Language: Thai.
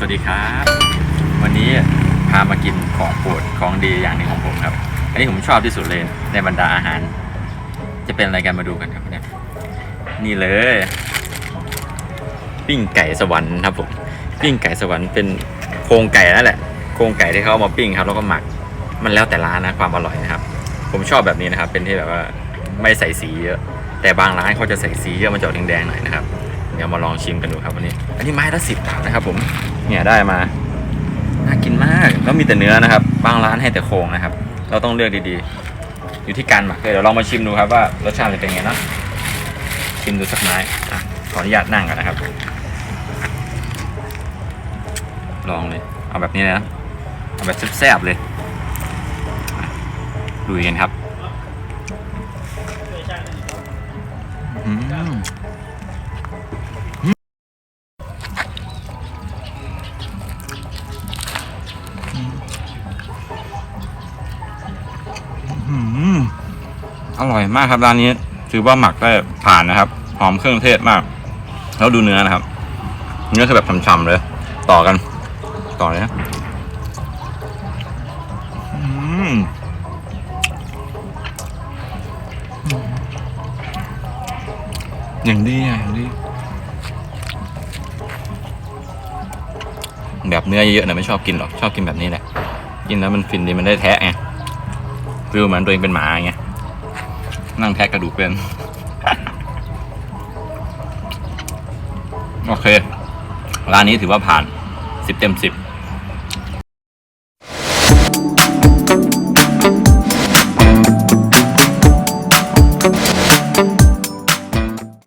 สวัสดีครับ วันนี้พามากินของโปรดของดีอย่างหนึ่งของผมครับ อันนี้ผมชอบที่สุดเลยในบรรดาอาหาร จะเป็นอะไรกันมาดูกันครับเนี่ยนี่เลย ปิ้งไก่สวรรค์ครับผมปิ้งไก่สวรรค์เป็นโครงไก่นั่นแหละโครงไก่ที่เขาเอามาปิ้งครับแล้วก็หมักมันแล้วแต่ร้านนะความอร่อยนะครับ ผมชอบแบบนี้นะครับ เป็นที่แบบว่าไม่ใส่สีเยอะ แต่บางร้านเขาจะใส่สีเยอะมันจะออกแดงๆหน่อยนะครับเดี๋ยวมาลองชิมกันดูครับวันนี้ อันนี้ไม้ละสิบบาทนะครับผม เนี่ยได้มา น่ากินมากแล้วมีแต่เนื้อนะครับ บางร้านให้แต่โครงนะครับ เราต้องเลือกดีๆ อยู่ที่การหมักเดี๋ยวลองมาชิมดูครับว่ารสชาติจะเป็นไงเนาะชิมดูสักไม้ขออนุญาตนั่งก่อนนะครับ ลองเลยเอาแบบนี้เลยนะเอาแบบแซ่บๆเลยดูกันครับ อืม อร่อยมากครับร้านนี้ถือว่าหมักได้ผ่านนะครับ หอมเครื่องเทศมาก แล้วดูเนื้อนะครับ เนื้อคือแบบฉ่ำๆเลย ต่อกัน ต่อเลยนะอืมย่างดีอะอย่างดี แบบเนื้อเยอะๆเนี่ยไม่ชอบกินหรอก ชอบกินแบบนี้แหละ กินแล้วมันฟินดีมันได้แทะไง ฟิลเหมือนตัวเองเป็นหมาไงนั่งแทะกระดูกเป็น โอเค ร้านนี้ถือว่าผ่านสิบเต็มสิบ